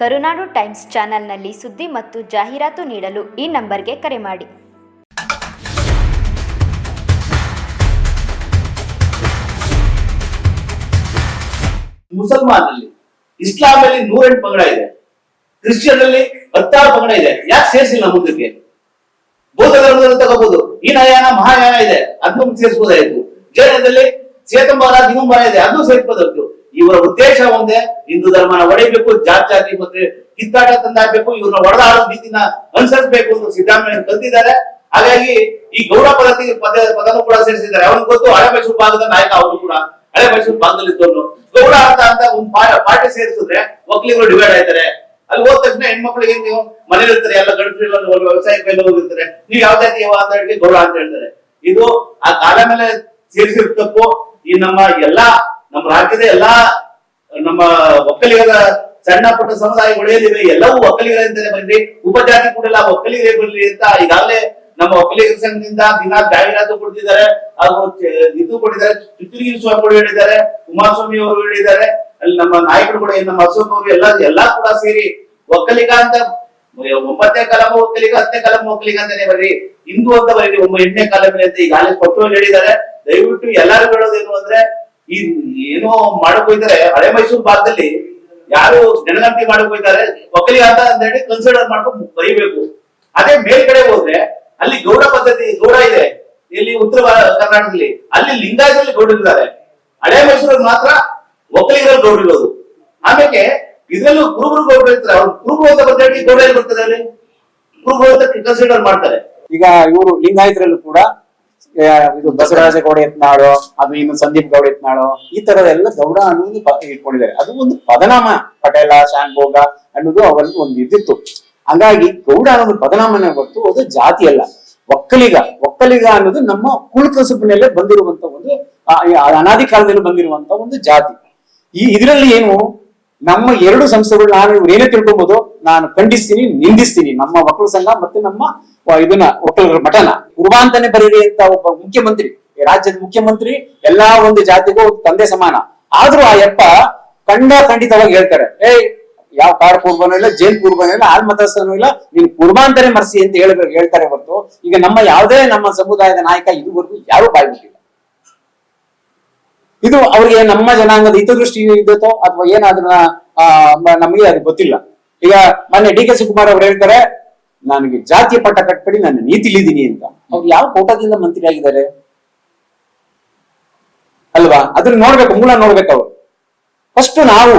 ಕರುನಾಡು times ಚಾನೆಲ್ನಲ್ಲಿ ಸುದ್ದಿ ಮತ್ತು ಜಾಹೀರಾತು ನೀಡಲು ಈ ನಂಬರ್ಗೆ ಕರೆ ಮಾಡಿ. ಮುಸಲ್ಮಾನಲ್ಲಿ ಇಸ್ಲಾಮಲ್ಲಿ ನೂರೆಂಟು ಪಂಗಡ ಇದೆ. ಕ್ರಿಶ್ಚಿಯನ್ ಅಲ್ಲಿ ಹತ್ತಾರು ಪಂಗಡ ಇದೆ. ಯಾಕೆ ಸೇರಿಸಿಲ್ಲ ಮುಂದಕ್ಕೆ? ಬೌದ್ಧ ಧರ್ಮದಲ್ಲಿ ತಗೋಬಹುದು ಈ ನಯಾನ ಮಹಾಯಾನ ಇದೆ. ಅದನ್ನು ಸೇರಿಸಬಹುದಾಯಿತು ಜೈನದಲ್ಲಿ ಶ್ವೇತಂಬರ ದಿಗಂಬರ ಇದೆ. ಅದನ್ನು ಸೇರಿಸಬಹುದಾಯ್ತು ಇವರ ಉದ್ದೇಶ ಒಂದೇ, ಹಿಂದೂ ಧರ್ಮನ ಒಡೆಯಬೇಕು, ಜಾತಿ ಜಾತಿ ಮತ್ತೆ ಕಿತ್ತಾಟ ತಂದಾಗಬೇಕು ಇವ್ರನ್ನ ಒಡೆದಾಡೋ ನೀತಿನ ಅನುಸರಿಸಬೇಕು ಅಂತ ಸಿದ್ದರಾಮಯ್ಯ ಕಲ್ತಿದ್ದಾರೆ. ಹಾಗಾಗಿ ಈ ಗೌಡ ಪದ್ಧತಿ ಪದ, ಪದನು ಕೂಡ ಸೇರಿಸಿದ್ದಾರೆ. ಅವನಿಗೆ ಗೊತ್ತು, ಹಳೆ ಮೈಸೂರು ಭಾಗದ ನಾಯಕ ಅವರು ಕೂಡ, ಹಳೆ ಮೈಸೂರು ಭಾಗದಲ್ಲಿ ಇದ್ದವನು. ಗೌಡ ಅಂತ ಅಂತ ಒಂದು ಪಾರ್ಟಿ ಸೇರಿಸಿದ್ರೆ ಒಕ್ಕಲಿಗರು ಡಿವೈಡ್ ಆಯ್ತಾರೆ. ಅಲ್ಲಿ ಹೋದ ತಕ್ಷಣ ಹೆಣ್ಮಕ್ಳಿಗೆ ನೀವು ಮನೇಲಿ ಇರ್ತಾರೆ, ಎಲ್ಲ ಗಂಡಸರು ವ್ಯವಸಾಯ ಕೈಲಿ ಹೋಗಿರ್ತಾರೆ. ನೀವು ಯಾವ ಜಾತಿ ಯಾವ ಅಂತ ಹೇಳಿ ಗೌಡ ಅಂತ ಹೇಳ್ತಾರೆ. ಇದು ಆ ಕಾಲ ಮೇಲೆ ಸೇರಿಸಿರ್ತಕ್ಕೂ ಈ ನಮ್ಮ ಎಲ್ಲಾ ನಮ್ಮ ರಾಜ್ಯದ ಎಲ್ಲಾ, ನಮ್ಮ ಒಕ್ಕಲಿಗರ ಸಣ್ಣ ಪುಟ್ಟ ಸಮುದಾಯಗಳು ಏನಿವೆ, ಎಲ್ಲವೂ ಒಕ್ಕಲಿಗರಿಂದಲೇ ಬರಲಿ ಉಪಜಾತಿ ಕೂಡ ಎಲ್ಲ ಒಕ್ಕಲಿಗರೇ ಬರಲಿ ಅಂತ ಈಗಾಗಲೇ ನಮ್ಮ ಒಕ್ಕಲಿಗರ ಸಂಘದಿಂದ ದಿನ ಜಾಹೀರಾತು ಕೊಡ್ತಿದ್ದಾರೆ. ಚ- ಇದು ಕೊಟ್ಟಿದ್ದಾರೆ, ಚಿತ್ರಗಿರಿ ಸ್ವಾಮಿ ಕೂಡ ಹೇಳಿದ್ದಾರೆ, ಕುಮಾರಸ್ವಾಮಿ ಅವರು ಹೇಳಿದ್ದಾರೆ. ಅಲ್ಲಿ ನಮ್ಮ ನಾಯಕರು ಕೂಡ, ನಮ್ಮ ಅಶೋಕ್ ಅವರು ಎಲ್ಲ, ಎಲ್ಲಾ ಕೂಡ ಸೇರಿ ಒಕ್ಕಲಿಗ ಅಂತ, ಒಂಬತ್ತನೇ ಕಾಲಮ ಒಕ್ಕಲಿಗ, ಹತ್ತನೇ ಕಾಲಮ ಒಕ್ಕಲಿಗ ಅಂತಾನೆ ಬರ್ರಿ. ಹಿಂದೂ ಅಂತ ಬರೀ ಒಮ್ಮೆ ಎಂಟನೇ ಕಾಲಮಿನ ಅಂತ ಈಗಾಗಲೇ ಕೊಟ್ಟು ಹೇಳಿದ್ದಾರೆ. ದಯವಿಟ್ಟು ಎಲ್ಲರೂ ಹೇಳೋದೇನು ಅಂದ್ರೆ ಈ ಏನೋ ಮಾಡಕ್ ಹೋಯ್ತಾರೆ ಹಳೆ ಮೈಸೂರು ಭಾಗದಲ್ಲಿ ಯಾರು ಜನಗಣತಿ ಮಾಡಕ್ ಹೋಯ್ತಾರೆ ಒಕ್ಕಲಿಗ ಅಂತ ಹೇಳಿ ಕನ್ಸಿಡರ್ ಮಾಡ್ಕೊಂಡು ಬರೀಬೇಕು. ಅದೇ ಮೇಲ್ಗಡೆ ಹೋದ್ರೆ, ಅಲ್ಲಿ ಗೌಡ ಪದ್ಧತಿ ಗೌಡ ಇದೆ, ಇಲ್ಲಿ ಉತ್ತರ ಕರ್ನಾಟಕದಲ್ಲಿ, ಅಲ್ಲಿ ಲಿಂಗಾಯತದಲ್ಲಿ ಗೌಡರಿದ್ದಾರೆ ಹಳೆ ಮೈಸೂರಲ್ಲಿ ಮಾತ್ರ ಒಕ್ಕಲಿಗರಲ್ಲಿ ಗೌಡರಿರೋದು ಆಮೇಲೆ ಇದರಲ್ಲೂ ಕುರುಬರು ಗೌಡ ಇರ್ತಾರೆ. ಅವ್ರು ಕುರುಬರು ಅಂತ ಪದ್ಧತಿ ಗೌಡ ಏನ್ ಬರ್ತದೆ ಅಲ್ಲಿ? ಕುರುಬರು ಅಂತ ಕನ್ಸಿಡರ್ ಮಾಡ್ತಾರೆ. ಈಗ ಇವರು ಲಿಂಗಾಯತರಲ್ಲೂ ಕೂಡ ಇದು ಬಸವರಾಜ ಗೌಡ ಎತ್ನಾಳು ಅದು ಇನ್ನು ಸಂದೀಪ್ ಗೌಡ ಯತ್ನಾಳು, ಈ ತರದೆಲ್ಲ ಗೌಡ ಅನ್ನೋದು ಇಟ್ಕೊಂಡಿದ್ದಾರೆ. ಅದು ಒಂದು ಪದನಾಮ, ಪಟೇಲ, ಶಾನ್ಭೋಗ ಅನ್ನೋದು ಅವರಲ್ಲಿ ಒಂದು ಇದ್ದಿತ್ತು. ಹಂಗಾಗಿ ಗೌಡ ಅನ್ನೋದು ಪದನಾಮನೇ ಹೊರತು ಅದು ಜಾತಿ ಅಲ್ಲ. ಒಕ್ಕಲಿಗ ಒಕ್ಕಲಿಗ ಅನ್ನೋದು ನಮ್ಮ ಕುಲಕಸುಬಿನಲ್ಲೇ ಬಂದಿರುವಂತ ಒಂದು ಅನಾದಿ ಕಾಲದಲ್ಲಿ ಬಂದಿರುವಂತ ಒಂದು ಜಾತಿ. ಈ ಇದರಲ್ಲಿ ಏನು, ನಮ್ಮ ಎರಡು ಸಂಸ್ಥೆಗಳು ನಾನು ಏನೇ ತಿಳ್ಕೊಬಹುದು ನಾನು ಖಂಡಿಸ್ತೀನಿ, ನಿಂದಿಸ್ತೀನಿ. ನಮ್ಮ ವಕಲ ಸಂಘ ಮತ್ತೆ ನಮ್ಮ ಇದನ್ನ ಒಕ್ಕಲರ ಮಠನ. ಕುರುಬಾಂತನೇ ಬರೀರಿ ಅಂತ ಒಬ್ಬ ಮುಖ್ಯಮಂತ್ರಿ ರಾಜ್ಯದ ಮುಖ್ಯಮಂತ್ರಿ, ಎಲ್ಲಾ ಒಂದು ಜಾತಿಗೂ ತಂದೆ ಸಮಾನ. ಆದ್ರೂ ಆ ಯಪ್ಪ ಖಂಡ ಖಂಡಿತವಾಗಿ ಹೇಳ್ತಾರೆ, ಏಯ್, ಯಾವ ಕಾರ್ ಕುರ್ಬಾನು ಇಲ್ಲ ಜೈನ್ ಕುರ್ಬಾನು ಇಲ್ಲ ಆಲ್ ಮತಸ್ಥನೂ ಇಲ್ಲ, ನೀನು ಕುರ್ಬಾಂತನೇ ಮರ್ಸಿ ಅಂತ ಹೇಳ್ಬೇಕು ಹೇಳ್ತಾರೆ ಹೊರತು. ಈಗ ನಮ್ಮ ಯಾವುದೇ ನಮ್ಮ ಸಮುದಾಯದ ನಾಯಕ ಇದುವರೆಗೂ ಯಾರು ಬಾಯ್ಬಿಟ್ಟಿಲ್ಲ ಇದು ಅವ್ರಿಗೆ ನಮ್ಮ ಜನಾಂಗದ ಹಿತದೃಷ್ಟಿ ಇದ್ದತೋ ಅಥವಾ ಏನಾದ್ರೂ ನಮಗೆ ಅದು ಗೊತ್ತಿಲ್ಲ. ಈಗ ಮೊನ್ನೆ ಡಿ ಕೆ ಶಿವಕುಮಾರ್ ಅವ್ರು ಹೇಳ್ತಾರೆ, ನನಗೆ ಜಾತಿಯ ಪಟ್ಟ ಕಟ್ಬಿಡಿ, ನಾನು ನೀತಿಲಿದ್ದೀನಿ ಅಂತ. ಅವ್ರು ಯಾವ ಕೋಟಾದಿಂದ ಮಂತ್ರಿ ಆಗಿದ್ದಾರೆ? ಅಲ್ವಾ? ಅದನ್ನ ನೋಡ್ಬೇಕು, ಮೂಲ ನೋಡ್ಬೇಕು ಅವ್ರು. ಫಸ್ಟ್ ನಾವು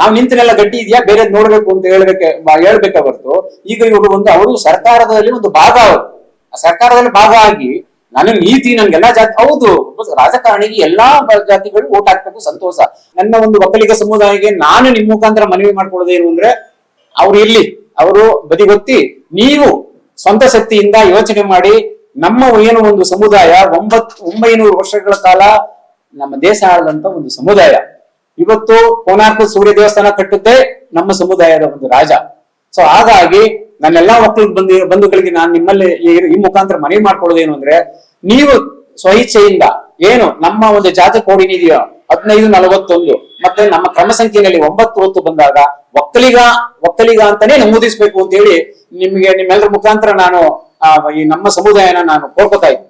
ನಾವು ನಿಂತಿನೆಲ್ಲ ಗಟ್ಟಿ ಇದೆಯಾ? ಬೇರೆ ನೋಡ್ಬೇಕು ಅಂತ ಹೇಳ್ಬೇಕೆ ಹೇಳ್ಬೇಕ ಹೊರತು. ಈಗ ಇವರು ಒಂದು, ಅವರು ಸರ್ಕಾರದಲ್ಲಿ ಒಂದು ಭಾಗ ಅವರು. ಆ ಸರ್ಕಾರದಲ್ಲಿ ಭಾಗ ಆಗಿ, ನನಗೆ ನೀತಿ ನನ್ಗೆಲ್ಲಾ ಜಾತಿ, ಹೌದು, ರಾಜಕಾರಣಿಗೆ ಎಲ್ಲಾ ಜಾತಿಗಳು ಓಟ್ ಹಾಕ್ಬೇಕು, ಸಂತೋಷ. ನನ್ನ ಒಂದು ಒಕ್ಕಲಿಗ ಸಮುದಾಯಕ್ಕೆ ನಾನು ನಿಮ್ ಮುಖಾಂತರ ಮನವಿ ಮಾಡ್ಕೊಳ್ಳೋದೇನು ಅಂದ್ರೆ ಅವ್ರು ಇರ್ಲಿ, ಅವರು ಬದಿಗೊತ್ತಿ, ನೀವು ಸ್ವಂತ ಶಕ್ತಿಯಿಂದ ಯೋಚನೆ ಮಾಡಿ, ನಮ್ಮ ಏನು ಒಂದು ಸಮುದಾಯ, ಒಂಬತ್, ಒಂಬೈನೂರು ವರ್ಷಗಳ ಕಾಲ ನಮ್ಮ ದೇಶ ಆಳದಂತ ಒಂದು ಸಮುದಾಯ. ಇವತ್ತು ಕೋನಾರ್ಕ ಸೂರ್ಯ ದೇವಸ್ಥಾನ ಕಟ್ಟುತ್ತೆ, ನಮ್ಮ ಸಮುದಾಯದ ಒಂದು ರಾಜ. ಸೊ ಹಾಗಾಗಿ ನನ್ನೆಲ್ಲಾ ಮಕ್ಕಳು ಬಂದು, ಬಂಧುಗಳಿಗೆ ನಾನು ನಿಮ್ಮಲ್ಲಿ ಈ- ಮುಖಾಂತರ ಮನವಿ ಮಾಡ್ಕೊಳ್ಳೋದೇನು ಅಂದ್ರೆ, ನೀವು ಸ್ವಇಚ್ಛೆಯಿಂದ ಏನು ನಮ್ಮ ಒಂದು ಜಾತಿ ಕೋಡಿನ ಇದೆಯೋ ಹದಿನೈದು ನಲವತ್ತೊಂದು. ಮತ್ತೆ ನಮ್ಮ ಕ್ರಮ ಸಂಖ್ಯೆಯಲ್ಲಿ ಒಂಬತ್ತು ಹೊತ್ತು ಬಂದಾಗ ಒಕ್ಕಲಿಗ ಒಕ್ಕಲಿಗ ಅಂತಾನೆ ನಮೂದಿಸ್ಬೇಕು ಅಂತ ಹೇಳಿ ನಿಮ್ಗೆ ನಿಮ್ಮೆಲ್ಲರ ಮುಖಾಂತರ ನಾನು ಈ ನಮ್ಮ ಸಮುದಾಯನ ನಾನು ಕೋರ್ಕೋತಾ ಇದ್ದೀನಿ.